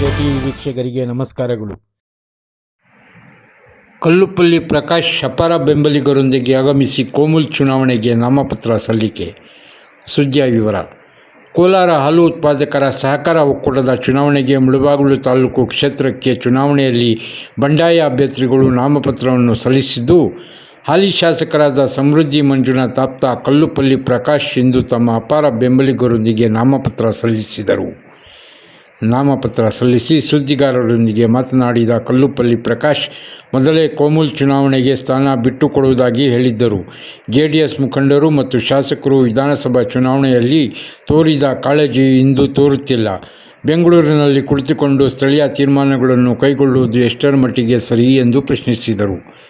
TV ವೀಕ್ಷಕರಿಗೆ ನಮಸ್ಕಾರಗಳು. ಕಲ್ಲುಪಲ್ಲಿ ಪ್ರಕಾಶ್ ಶಪರ ಬೆಂಬಲಿಗರೊಂದಿಗೆ ಆಗಮಿಸಿ ಕೋಮುಲ್ ಚುನಾವಣೆಗೆ ನಾಮಪತ್ರ ಸಲ್ಲಿಕೆ. ಸುದ್ದಿಯ ವಿವರ. ಕೋಲಾರ ಹಾಲು ಉತ್ಪಾದಕರ ಸಹಕಾರ ಒಕ್ಕೂಟದ ಚುನಾವಣೆಗೆ ಮುಳಬಾಗಿಲು ತಾಲೂಕು ಕ್ಷೇತ್ರಕ್ಕೆ ಚುನಾವಣೆಯಲ್ಲಿ ಬಂಡಾಯ ಅಭ್ಯರ್ಥಿಗಳು ನಾಮಪತ್ರವನ್ನು ಸಲ್ಲಿಸಿದ್ದು, ಹಾಲಿ ಶಾಸಕರಾದ ಸಮೃದ್ಧಿ ಮಂಜುನಾಥ್ ಆಪ್ತ ಕಲ್ಲುಪಲ್ಲಿ ಪ್ರಕಾಶ್ ಇಂದು ತಮ್ಮ ಅಪಾರ ಬೆಂಬಲಿಗರೊಂದಿಗೆ ನಾಮಪತ್ರ ಸಲ್ಲಿಸಿದರು. ನಾಮಪತ್ರ ಸಲ್ಲಿಸಿ ಸುದ್ದಿಗಾರರೊಂದಿಗೆ ಮಾತನಾಡಿದ ಕಲ್ಲುಪಲ್ಲಿ ಪ್ರಕಾಶ್, ಮೊದಲೇ ಕೋಮುಲ್ ಚುನಾವಣೆಗೆ ಸ್ಥಾನ ಬಿಟ್ಟುಕೊಡುವುದಾಗಿ ಹೇಳಿದ್ದರು. ಜೆ ಡಿ ಎಸ್ ಮುಖಂಡರು ಮತ್ತು ಶಾಸಕರು ವಿಧಾನಸಭಾ ಚುನಾವಣೆಯಲ್ಲಿ ತೋರಿದ ಕಾಳಜಿ ಇಂದು ತೋರುತ್ತಿಲ್ಲ. ಬೆಂಗಳೂರಿನಲ್ಲಿ ಕುಳಿತುಕೊಂಡು ಸ್ಥಳೀಯ ತೀರ್ಮಾನಗಳನ್ನು ಕೈಗೊಳ್ಳುವುದು ಎಷ್ಟರ ಮಟ್ಟಿಗೆ ಸರಿ ಎಂದು ಪ್ರಶ್ನಿಸಿದರು.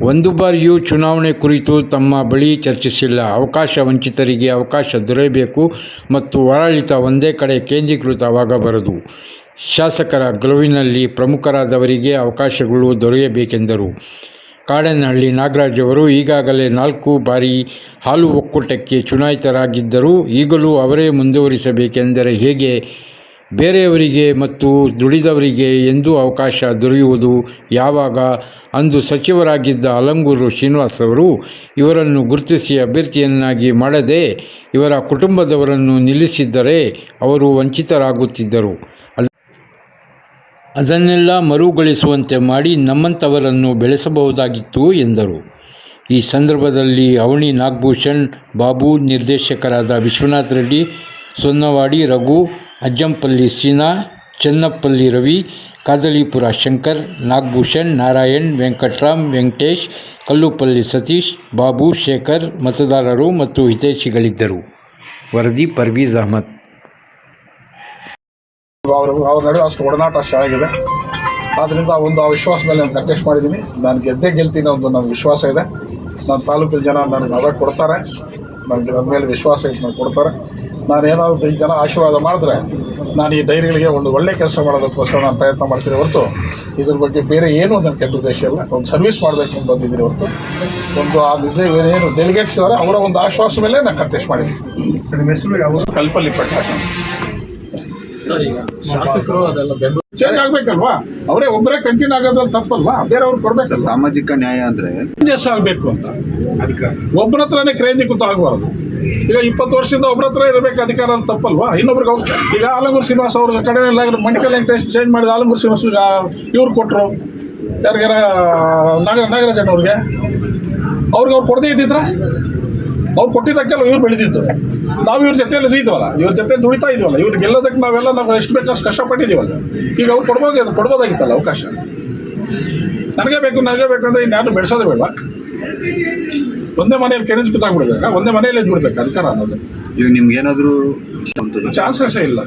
ಒಂದು ಬಾರಿಯೂ ಚುನಾವಣೆ ಕುರಿತು ತಮ್ಮ ಬಳಿ ಚರ್ಚಿಸಿಲ್ಲ. ಅವಕಾಶ ವಂಚಿತರಿಗೆ ಅವಕಾಶ ದೊರೆಯಬೇಕು ಮತ್ತು ಆಡಳಿತ ಒಂದೇ ಕಡೆ ಕೇಂದ್ರೀಕೃತವಾಗಬಾರದು. ಶಾಸಕರ ಗೆಲುವಿನಲ್ಲಿ ಪ್ರಮುಖರಾದವರಿಗೆ ಅವಕಾಶಗಳು ದೊರೆಯಬೇಕೆಂದರು. ಕಾಡನಹಳ್ಳಿ ನಾಗರಾಜ್ ಅವರು ಈಗಾಗಲೇ ನಾಲ್ಕು ಬಾರಿ ಹಾಲು ಒಕ್ಕೂಟಕ್ಕೆ ಚುನಾಯಿತರಾಗಿದ್ದರು ಈಗಲೂ ಅವರೇ ಮುಂದುವರಿಸಬೇಕೆಂದರೆ ಹೇಗೆ ಬೇರೆಯವರಿಗೆ ಮತ್ತು ದುಡಿದವರಿಗೆ ಎಂದೂ ಅವಕಾಶ ದೊರೆಯುವುದು ಯಾವಾಗ? ಅಂದು ಸಚಿವರಾಗಿದ್ದ ಅಲಂಗೂರು ಶ್ರೀನಿವಾಸ್ ಅವರು, ಇವರನ್ನು ಗುರುತಿಸಿ ಅಭ್ಯರ್ಥಿಯನ್ನಾಗಿ ಮಾಡದೆ ಇವರ ಕುಟುಂಬದವರನ್ನು ನಿಲ್ಲಿಸಿದ್ದರೆ ಅವರು ವಂಚಿತರಾಗುತ್ತಿದ್ದರು. ಅದನ್ನೆಲ್ಲ ಮರುಗಳಿಸುವಂತೆ ಮಾಡಿ ನಮ್ಮಂಥವರನ್ನು ಬೆಳೆಸಬಹುದಾಗಿತ್ತು ಎಂದರು. ಈ ಸಂದರ್ಭದಲ್ಲಿ ಅವಣಿ ನಾಗಭೂಷಣ್, ಬಾಬು ನಿರ್ದೇಶಕರಾದ ವಿಶ್ವನಾಥ್ ರೆಡ್ಡಿ, ಸೊನ್ನವಾಡಿ ರಘು ಅಜ್ಜಂಪಲ್ಲಿ ಸೀನಾ, ಚೆನ್ನಪ್ಪಲ್ಲಿ ರವಿ, ಕಾದಲಿಪುರ ಶಂಕರ್, ನಾಗಭೂಷಣ್, ನಾರಾಯಣ್, ವೆಂಕಟ್ರಾಮ್, ವೆಂಕಟೇಶ್, ಕಲ್ಲುಪಲ್ಲಿ ಸತೀಶ್, ಬಾಬು ಶೇಖರ್ ಮತದಾರರು ಮತ್ತು ಹಿತೈಷಿಗಳಿದ್ದರು. ವರದಿ ಪರ್ವೀಜ್ ಅಹಮದ್. ಅವರು ನಡುವೆ ಅಷ್ಟು ಒಡನಾಟ ಶಾಲಾಗಿದೆ ಆದ್ದರಿಂದ ಒಂದು ಆ ವಿಶ್ವಾಸ ನಾನು ಕಂಟೆಸ್ಟ್ ಮಾಡಿದ್ದೀನಿ. ನಾನು ಗೆದ್ದೇ ಗೆಲ್ತೀನಿ ಒಂದು ನನ್ನ ವಿಶ್ವಾಸ ಇದೆ. ನನ್ನ ತಾಲೂಕಿನ ಜನ ನನಗೆ ಮಗ ಕೊಡ್ತಾರೆ. ನನಗೆ ನನ್ನ ಮೇಲೆ ವಿಶ್ವಾಸ ಇಟ್ಟು ಕೊಡ್ತಾರೆ. ನಾನು ಏನಾದರೂ ಈ ಜನ ಆಶೀರ್ವಾದ ಮಾಡಿದ್ರೆ ನಾನು ಈ ಧೈರ್ಯಗಳಿಗೆ ಒಂದು ಒಳ್ಳೆ ಕೆಲಸ ಮಾಡೋದಕ್ಕೋಸ್ಕರ ನಾನು ಪ್ರಯತ್ನ ಮಾಡ್ತೀನಿ ಹೊರತು ಇದ್ರ ಬಗ್ಗೆ ಬೇರೆ ಏನೂ ನನ್ನ ಕೆಟ್ಟ ಉದ್ದೇಶ ಇಲ್ಲ. ಒಂದು ಸರ್ವಿಸ್ ಮಾಡಬೇಕು ಅಂತ ಬಂದಿದ್ದೀನಿ ಹೊರತು. ಒಂದು ಆ ಏನು ಡೆಲಿಗೇಟ್ಸ್ ಇದ್ದಾರೆ ಅವರ ಒಂದು ಆಶ್ವಾಸ ಮೇಲೆ ನಾನು ಕಂಟೆಸ್ಟ್ ಮಾಡಿದ್ದೀನಿ. ನಿಮ್ಮ ಹೆಸರು ಯಾವ ಕಲ್ಪಲ್ಲಿ ಪ್ರಕಾಶ್ ಅಂತ. ಸರ್. ಶಾಸಕರು ಅದೆಲ್ಲ ಬೆಂಬಲ ಚೇಂಜ್ ಆಗ್ಬೇಕಲ್ವಾ? ಅವರೇ ಒಬ್ಬರೇ ಕಂಟಿನ್ಯೂ ಆಗೋದ್ರಲ್ಲಿ ಬೇರೆ ಬೇರೆಯವ್ರು ಕೊಡ್ಬೇಕು ಸಾಮಾಜಿಕ ನ್ಯಾಯ ಅಂದ್ರೆ? ಚೇಂಜಸ್ ಆಗಬೇಕು ಅಂತ. ಅದಕ್ಕೆ ಒಬ್ಬರ ಹತ್ರನೇ ಕೇಂದ್ರೀಕೃತ ಆಗಬಾರ್ದು. ಈಗ ಇಪ್ಪತ್ತು ವರ್ಷದಿಂದ ಒಬ್ಬರ ಹತ್ರ ಇರಬೇಕು ಅಧಿಕಾರ ಅಂತ ತಪ್ಪಲ್ವಾ? ಇನ್ನೊಬ್ರಿಗೆ ಹೋಗ್ ಈಗ ಆಲಂಗೂರು ಶ್ರೀನಿವಾಸ ಅವ್ರ ಕಡೆ ಮಣಿಕಲ್ ವೆಂಕಟೇಶ್ ಚೇಂಜ್ ಮಾಡಿದ ಆಲಂಗೂರು ಶ್ರೀನಿವಾಸ ಇವ್ರು ಕೊಟ್ಟರು ಯಾರಿಗಾರ ನಾಗ ನಾಗರಾಜಣ್ಣವ್ರಿಗೆ ಅವ್ರಿಗೆ ಅವ್ರು ಕೊಡದೇ ಇದ್ದಿದ್ರೆ? ಅವ್ರು ಕೊಟ್ಟಿದ್ದಕ್ಕೆಲ್ಲ ಇವ್ರು ಬೆಳೆದಿದ್ದು. ನಾವು ಇವ್ರ ಜೊತೆಯಲ್ಲಿ ಇದ್ದೀವಲ್ಲ ಇವ್ರ ಜೊತೆ ದುಡಿತಾ ಇದೀವಲ್ಲ. ಇವ್ರು ಗೆಲ್ಲೋದಕ್ಕೆ ನಾವೆಲ್ಲ ನಾವು ಎಷ್ಟು ಬೇಕಷ್ಟು ಅಷ್ಟು ಕಷ್ಟಪಟ್ಟಿದ್ದೀವಲ್ಲ. ಈಗ ಅವ್ರು ಕೊಡ್ಬೋದು ಕೊಡ್ಬೋದಾಗಿತ್ತಲ್ಲ ಅವಕಾಶ. ನನಗೆ ಬೇಕು ನನಗೆ ಬೇಕು ಅಂದರೆ ಇನ್ಯಾರು ಬೆಳೆಸೋದೇ ಬೇಡ. ಒಂದೇ ಮನೆಯಲ್ಲಿ ಕೆರೆಂಜ್ ಕೂತಾಗ್ಬಿಡ್ಬೇಕಾ? ಒಂದೇ ಮನೆಯಲ್ಲಿ ಇದ್ಬಿಡ್ಬೇಕು? ಅಧಿಕಾರ ಅನ್ನೋದು. ಇವಾಗ ನಿಮ್ಗೆ ಏನಾದರೂ ಚಾನ್ಸಸ್ಸೇ ಇಲ್ಲ.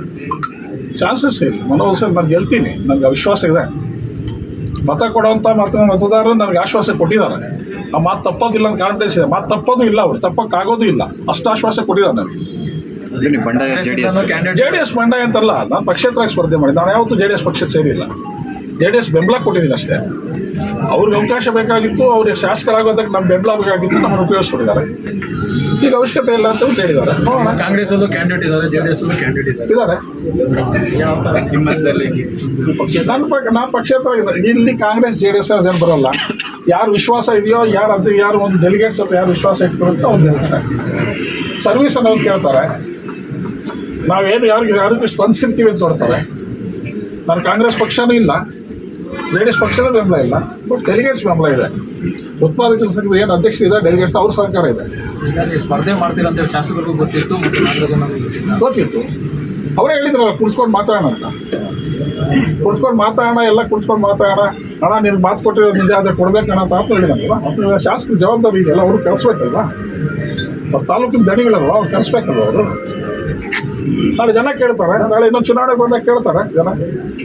ಚಾನ್ಸಸ್ಸೇ ಇಲ್ಲ. ಮನೋಸಲ್ಲಿ ನಾನು ಗೆಲ್ತೀನಿ. ನನಗೆ ವಿಶ್ವಾಸ ಇದೆ. ಮತ ಕೊಡೋವಂಥ ಮತ ಮತದಾರರು ನನಗೆ ಆಶ್ವಾಸ ಕೊಟ್ಟಿದ್ದಾರೆ. ಆ ಮಾತು ತಪ್ಪೋದಿಲ್ಲ ಅಂತ ಕಾನ್ಫಿಡೆನ್ಸ್ ಇದೆ. ಮಾತು ತಪ್ಪೋದು ಇಲ್ಲ ಅವ್ರು. ತಪ್ಪಕ್ಕಾಗೋದು ಇಲ್ಲ. ಅಷ್ಟು ಆಶ್ವಾಸ ಕೊಟ್ಟಿದ್ದಾರೆ ನನಗೆ ಬಂಡಾಯ J D S J D S ಬಂಡಾಯ ಅಂತಲ್ಲ ನಾನು ಪಕ್ಷೇತರಾಗಿ ಸ್ಪರ್ಧೆ ಮಾಡಿ ನಾನು ಯಾವತ್ತೂ ಜೆ ಡಿ ಎಸ್ ಪಕ್ಷಕ್ಕೆ ಸೇರಿಲ್ಲ. ಜೆ ಡಿ ಎಸ್ ಬೆಂಬಲ ಕೊಟ್ಟಿದ್ದೀನಿ ಅಷ್ಟೇ. ಅವ್ರಿಗೆ ಅವಕಾಶ ಬೇಕಾಗಿತ್ತು ಅವ್ರಿಗೆ ಶಾಸಕರಾಗೋದಕ್ಕೆ ನಮ್ಮ ಬೆಂಬಲ ಬೇಕಾಗಿತ್ತು ನಮ್ಮನ್ನು ಉಪಯೋಗಿಸ್ಕೊಂಡಿದ್ದಾರೆ ಈಗ ಅವಶ್ಯಕತೆ ಇಲ್ಲ ಅಂತ ಹೇಳಿದ್ದಾರೆ. ಕಾಂಗ್ರೆಸ್ ಅಲ್ಲೂ ಕ್ಯಾಂಡಿಡೇಟ್ ಇದ್ದಾರೆ ಜೆ ಡಿ ಎಸ್ ಅಲ್ಲೂ ಕ್ಯಾಂಡಿಡೇಟ್ ಇದ್ದಾರೆ. ಇದ್ದಾರೆ. ಯಾವ ಥರ ಹಿಮ್ಮಸದಲ್ಲಿ ನನ್ನ ಪಕ್ಷ ನಾನು ಪಕ್ಷೇತರ ಇಲ್ಲಿ ಕಾಂಗ್ರೆಸ್ ಜೆ ಡಿ ಎಸ್ ಅದೇನು ಬರೋಲ್ಲ. ಯಾರು ವಿಶ್ವಾಸ ಇದೆಯೋ ಯಾರು ಅದು ಯಾರು ಒಂದು ಡೆಲಿಗೇಟ್ಸ್ ಅಥವಾ ಯಾರು ವಿಶ್ವಾಸ ಇಟ್ಕೊಳ್ಳುತ್ತೆ ಅವ್ರು ಹೇಳ್ತಾರೆ. ಸರ್ವಿಸ್ ಅನ್ನೋರು ಕೇಳ್ತಾರೆ. ನಾವೇನು ಯಾರಿಗೆ ಯಾರಿಗೆ ಸ್ಪಂದಿಸಿರ್ತೀವಿ ಅಂತ ನೋಡ್ತಾರೆ ನಾನು ಕಾಂಗ್ರೆಸ್ ಪಕ್ಷನೂ ಇಲ್ಲ ಲೇಡೀಸ್ ಪಕ್ಷದ ಬೆಂಬಲ ಇಲ್ಲ ಬಟ್ ಡೆಲಿಗೇಟ್ಸ್ ಬೆಂಬಲ ಇದೆ. ಉತ್ಪಾದಕ ಸಂಘದ ಏನು ಅಧ್ಯಕ್ಷ ಇದೆ ಡೆಲಿಗೇಟ್ಸ್ ಅವ್ರ ಸಹಕಾರ ಇದೆ. ನೀವು ಸ್ಪರ್ಧೆ ಮಾಡ್ತೀರಾ ಅಂತೇಳಿ ಶಾಸಕರಿಗೂ ಗೊತ್ತಿತ್ತು? ಗೊತ್ತಿತ್ತು. ಅವರೇ ಹೇಳಿದ್ರಲ್ಲ ಕುಳಿಸ್ಕೊಂಡು ಮಾತಾಡೋಣ ಅಂತ. ಕುಳಿಸ್ಕೊಂಡು ಮಾತಾಡೋಣ ಎಲ್ಲ ಕುಡ್ಸ್ಕೊಂಡು ಮಾತಾಡೋಣ. ಅಣ್ಣ ನಿನ್ಗೆ ಮಾತು ಕೊಟ್ಟಿರೋ ನಿಜ ಆದರೆ ಕೊಡ್ಬೇಕಣ್ಣ ಅಂತ ಅಂತ ಹೇಳಿದಲ್ವ ಶಾಸಕರ ಜವಾಬ್ದಾರಿ ಇದೆಯಲ್ಲ ಅವ್ರು ಕಳಿಸ್ಬೇಕಲ್ವ ಅವ್ರ ತಾಲೂಕಿನ ದಣಿಗಳಲ್ವ ಅವ್ರು ಕಳಿಸ್ಬೇಕಲ್ವ ಅವರು? ನಾಳೆ ಜನ ಕೇಳ್ತಾರೆ ನಾಳೆ ಇನ್ನೊಂದು ಚುನಾವಣೆಗೆ ಬಂದಾಗ ಕೇಳ್ತಾರೆ ಜನ.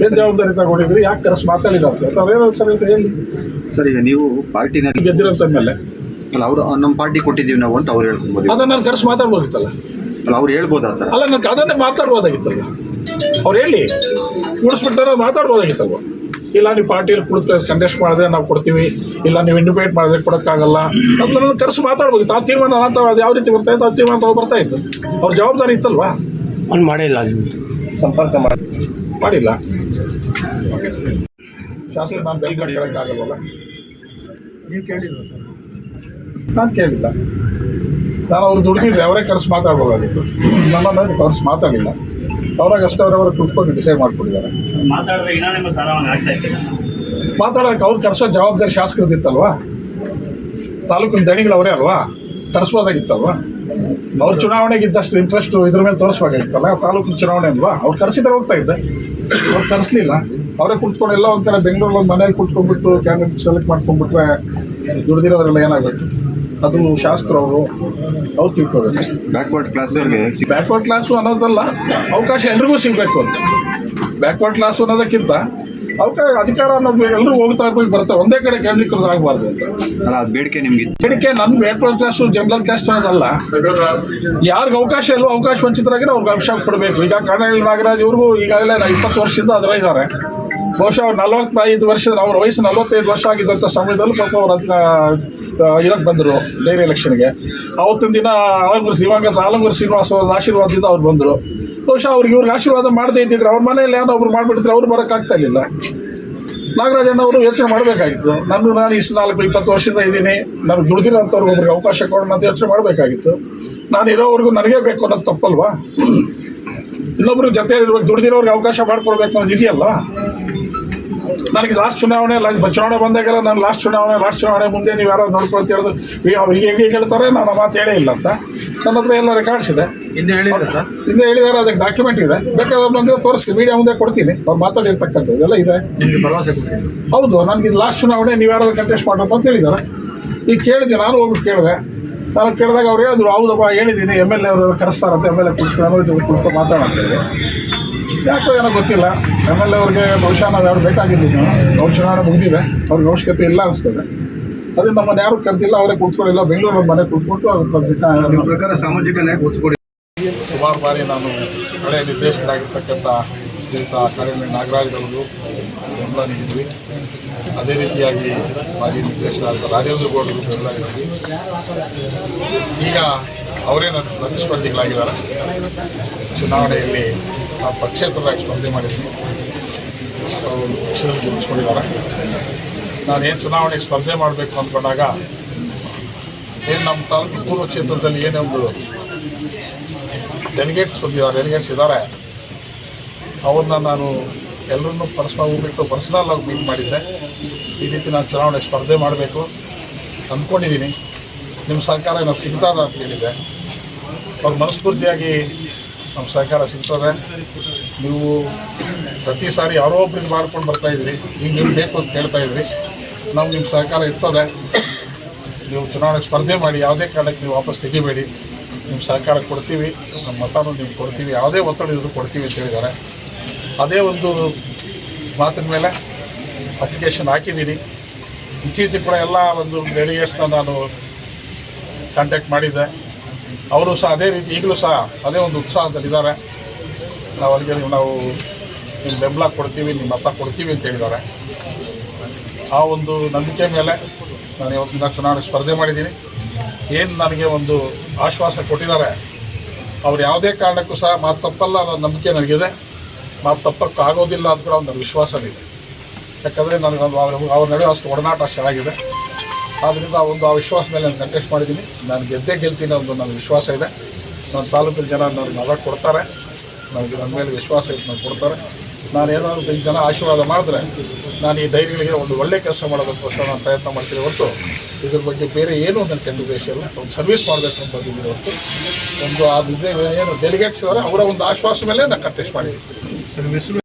ಏನು ಜವಾಬ್ದಾರಿ ತಗೊಂಡಿದ್ರಿ ಯಾಕೆ ಕರೆಸ್ ಮಾತಾಡಿದ್ರು ಏನೋ ಸರ್ ಅಂತ ಹೇಳಿ. ಸರ್ ಈಗ ನೀವು ಪಾರ್ಟಿನಲ್ಲಿ ಗೆದ್ದಿರೋಂಥ ಮೇಲೆ ಅಲ್ಲ ಅವರು ನಮ್ಮ ಪಾರ್ಟಿ ಕೊಟ್ಟಿದ್ದೀವಿ ನಾವು ಅಂತ ಅವ್ರು ಹೇಳ್ಕೊಬೋದು. ಅದನ್ನ ನಾನು ಕರೆಸ್ ಮಾತಾಡ್ಬೋದಿತ್ತಲ್ಲ. ಅಲ್ಲ ಅವ್ರು ಹೇಳ್ಬೋದು ಆ ಥರ? ಅಲ್ಲ ನನಗೆ ಅದನ್ನೇ ಮಾತಾಡ್ಬೋದಾಗಿತ್ತಲ್ಲ. ಅವ್ರು ಹೇಳಿ. ಕೂಡಿಸ್ಬಿಟ್ಟಾರೆ ಮಾತಾಡ್ಬೋದಾಗಿತ್ತಲ್ವ ಇಲ್ಲ ನೀವು ಪಾರ್ಟಿಯಲ್ಲಿ ಕುಳಿತು ಕಂಟೆಸ್ಟ್ ಮಾಡಿದ್ರೆ ನಾವು ಕೊಡ್ತೀವಿ ಇಲ್ಲ ನೀವು ಇಂಡಿಪೇಟ್ ಮಾಡಿದ್ರೆ ಕೊಡೋಕ್ಕಾಗಲ್ಲ. ಅದು ನನ್ನ ಕರೆಸಿ ಮಾತಾಡ್ಬೋದಿತ್ತು ಆ ತೀರ್ಮಾನ ಅಂತ ಅದು ಯಾವ ರೀತಿ ಬರ್ತಾ ಇತ್ತು ಆ ತೀರ್ಮಾನ ತಗೋ ಬರ್ತಾ ಇತ್ತು. ಅವ್ರ ಜವಾಬ್ದಾರಿ ಇತ್ತಲ್ವಾ? ಅವ್ನು ಮಾಡಿಲ್ಲ ಇಲ್ಲ ಸಂಪರ್ಕ ಮಾಡಿ ಮಾಡಿಲ್ಲ. ಶಾಸಕ ನಾನು ಕೇಳೋಕ್ಕಾಗಲ್ವಲ್ಲ ನೀವು ಕೇಳಿಲ್ಲ ಸರ್? ನಾನು ಕೇಳಿಲ್ಲ. ನಾನು ಅವ್ರು ದುಡ್ದಿದ್ದೆ ಅವರೇ ಕರೆಸಿ ಮಾತಾಡ್ಬೋದಾಗಿತ್ತು. ನಮ್ಮನ್ನು ಕರೆಸಿ ಮಾತಾಡಿಲ್ಲ. ಅವ್ರಾಗ ಅಷ್ಟೇ ಅವರವರು ಕುತ್ಕೊಂಡು ಡಿಸೈಡ್ ಮಾಡ್ಕೊಂಡಿದ್ದಾರೆ. ಮಾತಾಡೋಕೆ ಅವ್ರು ಕರೆಸೋ ಜವಾಬ್ದಾರಿ ಶಾಸಕರದಿತ್ತಲ್ವಾ? ತಾಲೂಕಿನ ದಣಿಗಳು ಅವರೇ ಅಲ್ವಾ? ಕರೆಸ್ಬೋದಾಗಿತ್ತಲ್ವಾ? ಅವ್ರ ಚುನಾವಣೆಗೆ ಇದ್ದಷ್ಟು ಇಂಟ್ರೆಸ್ಟ್ ಇದ್ರ ಮೇಲೆ ತೋರಿಸ್ಬೇಕಾಗಿತ್ತಲ್ಲ ತಾಲೂಕಿನ ಚುನಾವಣೆ ಅಲ್ವಾ? ಅವ್ರು ಕರೆಸಿದ್ರೆ ಹೋಗ್ತಾ ಇದ್ದೆ. ಅವ್ರು ಕರೆಸ್ಲಿಲ್ಲ. ಅವರೇ ಕುತ್ಕೊಂಡು ಎಲ್ಲ ಒಂಥರ ಬೆಂಗಳೂರಲ್ಲಿ ಮನೇಲಿ ಕುತ್ಕೊಂಡ್ಬಿಟ್ಟು ಕ್ಯಾಂಡಿಡೇಟ್ ಸೆಲೆಕ್ಟ್ ಮಾಡ್ಕೊಂಡ್ಬಿಟ್ರೆ ದುಡ್ದಿರೋದ್ರೆಲ್ಲ ಏನಾಗಬೇಕು ಅದು ಶಾಸಕರು ಅವರು. ಅವ್ರು ತಿಳ್ಕೋಬೇಕು. ಬ್ಯಾಕ್ವರ್ಡ್ ಕ್ಲಾಸ್ ಬ್ಯಾಕ್ವರ್ಡ್ ಕ್ಲಾಸು ಅನ್ನೋದಲ್ಲ ಅವಕಾಶ ಎಲ್ರಿಗೂ ಸಿಗಬೇಕು ಅಂತ. ಬ್ಯಾಕ್ವರ್ಡ್ ಕ್ಲಾಸು ಅನ್ನೋದಕ್ಕಿಂತ ಅವಕಾಶ ಅಧಿಕಾರ ಅನ್ನೋದು ಎಲ್ಲರೂ ಹೋಗ್ತಾ ಹೋಗಿ ಬರುತ್ತೆ. ಒಂದೇ ಕಡೆ ಕೇಂದ್ರೀಕೃತ ಆಗಬಾರ್ದು ಅಂತ. ಅಲ್ಲ ಅದು ಬೇಡಿಕೆ ನಿಮಗೆ ಬೇಡಿಕೆ ನನ್ನ ಬ್ಯಾಕ್ವರ್ಡ್ ಕ್ಲಾಸು ಜನರಲ್ ಕ್ಯಾಸ್ಟ್ ಅನ್ನೋದಲ್ಲ ಯಾರಿಗೂ ಅವಕಾಶ ಇಲ್ಲವೋ ಅವಕಾಶ ವಂಚಿತರಾಗಿರೋ ಅವ್ರಿಗೆ ಅವಕಾಶ ಕೊಡಬೇಕು. ಈಗ ಕರ್ನಾಟಕ ನಾಗರಾಜ್ ಇವ್ರಿಗೂ ಈಗಾಗಲೇ ಇಪ್ಪತ್ತು ವರ್ಷದಿಂದ ಅದರ ಇದ್ದಾರೆ ಬಹುಶಃ ಅವ್ರು ನಲವತ್ತೈದು ವರ್ಷದ ಅವ್ರ ವಯಸ್ಸು ನಲವತ್ತೈದು ವರ್ಷ ಆಗಿದ್ದಂಥ ಸಮಯದಲ್ಲಿ ಪಾಪ ಅವ್ರು ಅದನ್ನ ಇದಕ್ಕೆ ಬಂದರು, ಡೈರಿ ಎಲೆಕ್ಷನ್ಗೆ. ಅವತ್ತಿನ ದಿನ ಆಲಂಗೂರು ದಿವಂಗತ ಆಲಂಗೂರು ಶ್ರೀನಿವಾಸ ಆಶೀರ್ವಾದದಿಂದ ಅವ್ರು ಬಂದರು. ಬಹುಶಃ ಅವ್ರಿಗೆ ಇವ್ರಿಗೆ ಆಶೀರ್ವಾದ ಮಾಡದೇ ಇದ್ದಿದ್ರೆ ಅವ್ರ ಮನೆಯಲ್ಲಿ ಏನೋ ಒಬ್ರು ಮಾಡಿಬಿಟ್ಟಿದ್ರೆ ಅವ್ರು ಬರೋಕ್ಕಾಗ್ತಾ ಇರಲಿಲ್ಲ. ಅವರು ಯೋಚನೆ ಮಾಡಬೇಕಾಗಿತ್ತು. ನಾನು ನಾನು ಇಷ್ಟು ನಾಲ್ಕು ಇಪ್ಪತ್ತು ವರ್ಷದಿಂದ ಇದ್ದೀನಿ. ನಾನು ದುಡ್ದಿರೋಂಥವ್ರಿಗೆ ಒಬ್ರಿಗೆ ಅವಕಾಶ ಕೊಡೋಣ ಅಂತ ಯೋಚನೆ ಮಾಡಬೇಕಾಗಿತ್ತು. ನಾನು ಇರೋವರೆಗೂ ನನಗೇ ಬೇಕು ಅನ್ನೋದು ತಪ್ಪಲ್ವಾ? ಇನ್ನೊಬ್ರು ಜೊತೆ ಇರ್ಬೇಕು ದುಡ್ದಿರೋರಿಗೆ ಅವಕಾಶ ಮಾಡಿಕೊಡ್ಬೇಕು ಅನ್ನೋದು ಇದೆಯಲ್ಲ ನನಗೆ ಲಾಸ್ಟ್ ಚುನಾವಣೆ ಚುನಾವಣೆ ಬಂದಾಗೆಲ್ಲ ನಾನು ಲಾಸ್ಟ್ ಚುನಾವಣೆ ಲಾಸ್ಟ್ ಚುನಾವಣೆ ಮುಂದೆ ನೀವು ಯಾರೋ ನೋಡ್ಕೊಳ್ತ ಹೇಳಿದ್ರು ಈಗ ಅವ್ರು ಹೀಗೆ ಹೇಗೆ ಹೇಳ್ತಾರೆ ನಾನು ಆ ಮಾತು ಹೇಳೇ ಇಲ್ಲ ಅಂತ. ನನ್ನ ಹತ್ರ ಎಲ್ಲ ರೆಕಾರ್ಡ್ಸ್ ಇದೆ. ಹಿಂದೆ ಹೇಳಿದ್ದಾರೆ ಸರ್. ಹಿಂದೆ ಹೇಳಿದಾರೆ ಅದಕ್ಕೆ ಡಾಕ್ಯುಮೆಂಟ್ ಇದೆ. ಬೇಕಾದ್ರೆ ಬಂದರೆ ತೋರಿಸ್ತೀನಿ ಮೀಡಿಯಾ ಮುಂದೆ ಕೊಡ್ತೀನಿ. ಅವ್ರು ಮಾತಾಡಿರ್ತಕ್ಕಂಥದ್ದು ಇದೆಲ್ಲ ಇದೆ. ನಿಮಗೆ ಭರವಸೆ ಹೌದು ನನಗೆ ಇದು ಲಾಸ್ಟ್ ಚುನಾವಣೆ ನೀವು ಯಾರಾದ್ರು ಕಂಟೆಸ್ಟ್ ಮಾಡಪ್ಪ ಅಂತ ಹೇಳಿದ್ದಾರೆ. ಈಗ ಕೇಳಿದೆ ನಾನು ಹೋಗ್ಬಿಟ್ಟು ಕೇಳಿದೆ. ನಾನು ಕೇಳಿದಾಗ ಅವ್ರು ಹೇಳಿದ್ರು ಹೌದಪ್ಪ ಹೇಳಿದ್ದೀನಿ ಎಂ ಎಲ್ ಎ ಅವರು ಕರೆಸ್ತಾರಂತೆ ಎಂ ಎಲ್ ಎ ನಾನು ಇದು ಕುತ್ಕೊಂಡು ಮಾತಾಡಂತೇಳಿ ಯಾಕೋ ಏನೋ ಗೊತ್ತಿಲ್ಲ. ಎಂ ಎಲ್ ಎ ಅವ್ರಿಗೆ ಬಹುಶಃ ನಾವು ಯಾರು ಬೇಕಾಗಿದ್ದೀವಿ ಅವ್ರ ಚುನಾವಣೆ ಮುಗಿದಿವೆ ಅವ್ರಿಗೆ ಅವಶ್ಯಕತೆ ಇಲ್ಲ ಅನಿಸ್ತದೆ. ಅದೇ ನಮ್ಮನ್ನು ಯಾರು ಕರೆದಿಲ್ಲ ಅವರೇ ಕೂತ್ಕೊಂಡಿಲ್ಲ ಬೆಂಗಳೂರು ಮನೆ ಕೂತ್ಕೊಂಡು ಅವ್ರ ಪ್ರಕಾರ ಸಾಮಾಜಿಕ ನ್ಯಾಯ ಕೂತ್ಕೊಡಿ ಸುಮಾರು ಬಾರಿ ನಾನು ಹಳೆಯ ನಿರ್ದೇಶಕರಾಗಿರ್ತಕ್ಕಂಥ ಶ್ರೀಯುತ ಕಾರ್ಯಮಿ ನಾಗರಾಜ್ ಅವರು ಬೆಂಬಲ ನೀಡಿದ್ವಿ ಅದೇ ರೀತಿಯಾಗಿ ಮಾಜಿ ನಿರ್ದೇಶಕರಾದ ರಾಜೇಂದ್ರ ಗೌಡರು ಬೆಂಬಲ ನೀಡಿದ್ವಿ ಈಗ ಅವರೇ ನನ್ನ ಪ್ರತಿಸ್ಪರ್ಧಿಗಳಾಗಿದ್ದಾರೆ ಚುನಾವಣೆಯಲ್ಲಿ ಆ ಪಕ್ಷೇತರರಾಗಿ ಸ್ಪರ್ಧೆ ಮಾಡಿದ್ದೀನಿ ಅವರು ಪಕ್ಷದಲ್ಲಿ ಗೆಲ್ಲಿಸ್ಕೊಂಡಿದ್ದಾರೆ. ನಾನೇನು ಚುನಾವಣೆಗೆ ಸ್ಪರ್ಧೆ ಮಾಡಬೇಕು ಅಂದ್ಕೊಂಡಾಗ ಏನು ನಮ್ಮ ತಾಲೂಕು ಪೂರ್ವ ಕ್ಷೇತ್ರದಲ್ಲಿ ಏನೇ ಒಂದು ಡೆಲಿಗೇಟ್ಸ್ ಬಂದಿದ್ದಾರೆ ಡೆಲಿಗೇಟ್ಸ್ ಇದ್ದಾರೆ. ಅವ್ರನ್ನ ನಾನು ಎಲ್ಲರನ್ನೂ ಪರಸ್ಪರ ಹೋಗ್ಬಿಟ್ಟು ಪರ್ಸನಲ್ ಆಗಿ ಮೀಟ್ ಮಾಡಿದ್ದೆ. ಈ ರೀತಿ ನಾನು ಚುನಾವಣೆಗೆ ಸ್ಪರ್ಧೆ ಮಾಡಬೇಕು ಅಂದ್ಕೊಂಡಿದ್ದೀನಿ ನಿಮ್ಮ ಸಹಕಾರ ನಾವು ಸಿಗ್ತದ ಅಂತ ಹೇಳಿದ್ದೆ ಅವ್ರು ಮನಸ್ಫೂರ್ತಿಯಾಗಿ ನಮ್ಮ ಸಹಕಾರ ಸಿಗ್ತದೆ. ನೀವು ಪ್ರತಿ ಸಾರಿ ಯಾರೋ ಒಬ್ರಿಗೆ ಮಾಡ್ಕೊಂಡು ಬರ್ತಾಯಿದ್ರಿ ಈಗ ನೀವು ಬೇಕು ಅಂತ ಕೇಳ್ತಾ ಇದ್ರಿ, ನಾವು ನಿಮ್ಮ ಸಹಕಾರ ಇರ್ತದೆ. ನೀವು ಚುನಾವಣೆಗೆ ಸ್ಪರ್ಧೆ ಮಾಡಿ, ಯಾವುದೇ ಕಾರಣಕ್ಕೆ ನೀವು ವಾಪಸ್ ತೆಗಿಬೇಡಿ. ನಿಮ್ಮ ಸಹಕಾರ ಕೊಡ್ತೀವಿ, ನಮ್ಮ ಮತನೂ ನೀವು ಕೊಡ್ತೀವಿ, ಯಾವುದೇ ಒತ್ತಡ ಇದ್ರೂ ಕೊಡ್ತೀವಿ ಅಂತ ಹೇಳಿದ್ದಾರೆ. ಅದೇ ಒಂದು ಮಾತಿನ ಮೇಲೆ ಅಪ್ಲಿಕೇಶನ್ ಹಾಕಿದ್ದೀನಿ. ಇತ್ತೀಚೆಗೆ ಕೂಡ ಎಲ್ಲ ಒಂದು ಡೆಲಿಗೇಟ್ಸ್ನ ನಾನು ಕಾಂಟ್ಯಾಕ್ಟ್ ಮಾಡಿದ್ದೆ. ಅವರು ಸಹ ಅದೇ ರೀತಿ ಈಗಲೂ ಸಹ ಅದೇ ಒಂದು ಉತ್ಸಾಹದಲ್ಲಿದ್ದಾರೆ. ನಾವು ಅಲ್ಲಿಗೆ ನಾವು ನಿಮ್ಮ ಬೆಂಬಲ ಕೊಡ್ತೀವಿ, ನಿಮ್ಮ ಮತ ಕೊಡ್ತೀವಿ ಅಂತ ಹೇಳಿದ್ದಾರೆ. ಆ ಒಂದು ನಂಬಿಕೆ ಮೇಲೆ ನಾನು ಇವತ್ತಿನ ಚುನಾವಣೆ ಸ್ಪರ್ಧೆ ಮಾಡಿದ್ದೀನಿ. ಏನು ನನಗೆ ಒಂದು ಆಶ್ವಾಸ ಕೊಟ್ಟಿದ್ದಾರೆ, ಅವ್ರು ಯಾವುದೇ ಕಾರಣಕ್ಕೂ ಸಹ ಮಾತು ತಪ್ಪಲ್ಲ ಅನ್ನೋ ನಂಬಿಕೆ ನನಗಿದೆ. ಮಾತು ತಪ್ಪಕ್ಕೆ ಆಗೋದಿಲ್ಲ ಅಂತ ಕೂಡ ಒಂದು ವಿಶ್ವಾಸವಿದೆ. ಯಾಕಂದರೆ ನನಗೆ ಅವ್ರ ನಡುವೆ ಅಷ್ಟು ಒಡನಾಟ ಅಷ್ಟು ಚೆನ್ನಾಗಿದೆ. ಆದ್ದರಿಂದ ಒಂದು ಆ ವಿಶ್ವಾಸ ಮೇಲೆ ನಾನು ಕಂಟೆಸ್ಟ್ ಮಾಡಿದ್ದೀನಿ. ನಾನು ಗೆದ್ದೇ ಗೆಲ್ತೀನಿ ಒಂದು ನನ್ನ ವಿಶ್ವಾಸ ಇದೆ. ನನ್ನ ತಾಲೂಕಿನ ಜನ ನನಗೆ ಮತ ಕೊಡ್ತಾರೆ. ನನಗೆ ನನ್ನ ಮೇಲೆ ವಿಶ್ವಾಸ ಇಟ್ಟು ನನಗೆ ಕೊಡ್ತಾರೆ. ನಾನು ಏನಾದರೂ ಈ ಜನ ಆಶೀರ್ವಾದ ಮಾಡಿದ್ರೆ ನಾನು ಈ ಧೈರ್ಯಗಳಿಗೆ ಒಂದು ಒಳ್ಳೆ ಕೆಲಸ ಮಾಡೋದಕ್ಕೋಸ್ಕರ ನಾನು ಪ್ರಯತ್ನ ಮಾಡ್ತೀನಿ ಹೊರತು ಇದ್ರ ಬಗ್ಗೆ ಬೇರೆ ಏನೂ ನನ್ನ ಕಂಡು ದೇಶ ಇಲ್ಲ. ಒಂದು ಸರ್ವಿಸ್ ಮಾಡಬೇಕು ಬಂದಿದ್ದೀನಿ ಹೊರತು. ಒಂದು ಆ ಏನು ಡೆಲಿಗೇಟ್ಸ್ ಇದ್ದಾರೆ ಅವರ ಒಂದು ಆಶ್ವಾಸ ಮೇಲೆ ನಾನು ಕಂಟೆಸ್ಟ್ ಮಾಡಿದ್ದೀನಿ.